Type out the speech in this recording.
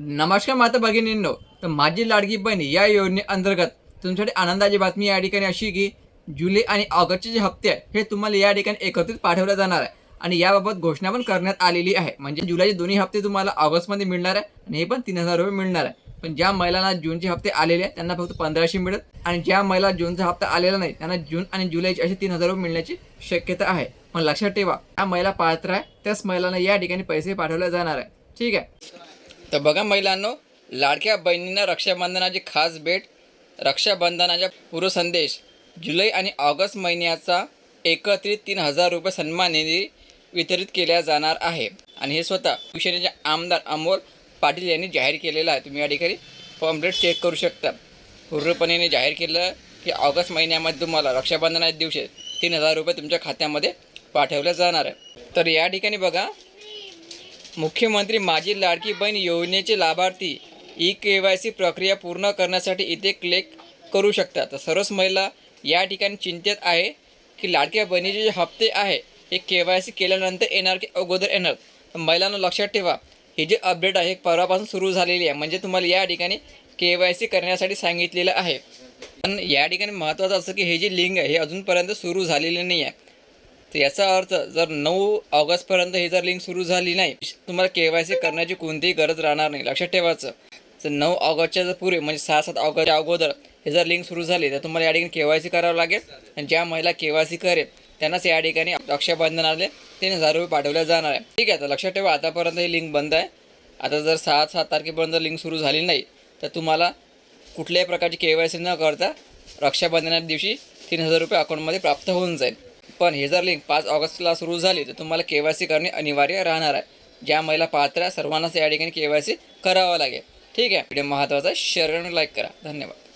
नमस्कार माता भगिनींनो तर माझी लाडकी बहीण या योजनेअंतर्गत तुमच्यासाठी आनंदाची बातमी या ठिकाणी अशी की जुलै आणि ऑगस्टचे जे हप्ते आहे हे तुम्हाला या ठिकाणी एकत्रित पाठवलं जाणार आहे. आणि याबाबत घोषणा पण करण्यात आलेली आहे. म्हणजे जुलैचे दोन्ही हप्ते तुम्हाला ऑगस्टमध्ये मिळणार आहे आणि हे पण तीन हजार रुपये मिळणार आहे. पण ज्या महिलांना जूनचे हप्ते आलेले आहेत त्यांना फक्त पंधराशे मिळत आणि ज्या महिला जूनचा हप्ता आलेला नाही त्यांना जून आणि जुलैचे असे तीन हजार रुपये मिळण्याची शक्यता आहे. पण लक्षात ठेवा त्या महिला पात्र आहे त्याच महिलांना या ठिकाणी पैसे पाठवले जाणार आहे. ठीक आहे? तर बघा महिलांनो लाडक्या बहिणींना रक्षाबंधनाची खास भेट रक्षाबंधनाचा पूर्वसंदेश जुलै आणि ऑगस्ट महिन्याचा एकत्रित तीन हजार रुपये सन्मान निधी वितरित केल्या जाणार आहे. आणि हे स्वतः शिवसेनेचे आमदार अमोल पाटील यांनी जाहीर केलेलं आहे. तुम्ही या ठिकाणी पॉम्पलेट चेक करू शकता. पूर्णपणे जाहीर केलं की ऑगस्ट महिन्यामध्ये तुम्हाला रक्षाबंधनाच्या दिवशी तीन हजार रुपये तुमच्या खात्यामध्ये पाठवले जाणार आहे. तर या ठिकाणी बघा मुख्यमंत्री माझी लाडकी बहीण योजनेचे लाभार्थी ई के वाय सी प्रक्रिया पूर्ण करण्यासाठी इथे क्लिक करू शकतात. तर सर्वच महिला या ठिकाणी चिंतेत आहे की लाडक्या बहिणीचे जे हप्ते आहे हे के वाय सी केल्यानंतर येणार की अगोदर येणार? तर महिलांना लक्षात ठेवा हे जे अपडेट आहे परवापासून सुरू झालेली आहे. म्हणजे तुम्हाला या ठिकाणी के वाय सी करण्यासाठी सांगितलेलं आहे. पण या ठिकाणी महत्त्वाचं असं की हे जे लिंक आहे हे अजूनपर्यंत सुरू झालेले नाही आहे. तर याचा अर्थ जर नऊ ऑगस्टपर्यंत ही जर लिंक सुरू झाली नाही तुम्हाला के वाय सी करण्याची कोणतीही गरज राहणार नाही. लक्षात ठेवायचं जर नऊ ऑगस्टच्या जर पूर्वी म्हणजे सहा सात ऑगस्टच्या अगोदर हे जर लिंक सुरू झाली तर तुम्हाला या ठिकाणी के वाय सी करावं लागेल. आणि ज्या महिला के वाय सी करेल त्यांनाच या ठिकाणी रक्षाबंधनाले तीन हजार रुपये पाठवले जाणार आहे. ठीक आहे तर लक्षात ठेवा आतापर्यंत ही लिंक बंद आहे. आता जर सहा सात तारखेपर्यंत लिंक सुरू झाली नाही तर तुम्हाला कुठल्याही प्रकारची के वाय सी न करता रक्षाबंधनाच्या दिवशी तीन हजार रुपये अकाउंटमध्ये प्राप्त होऊन जाईल. पण हे जर लिंक पाच ऑगस्टला सुरू झाली तर तुम्हाला के वाय सी करणे अनिवार्य राहणार आहे. ज्या महिला पात्र आहे सर्वांनाच या ठिकाणी के वाय सी करावं लागेल. ठीक आहे? व्हिडिओ महत्त्वाचा शेअर आणि लाईक करा. धन्यवाद.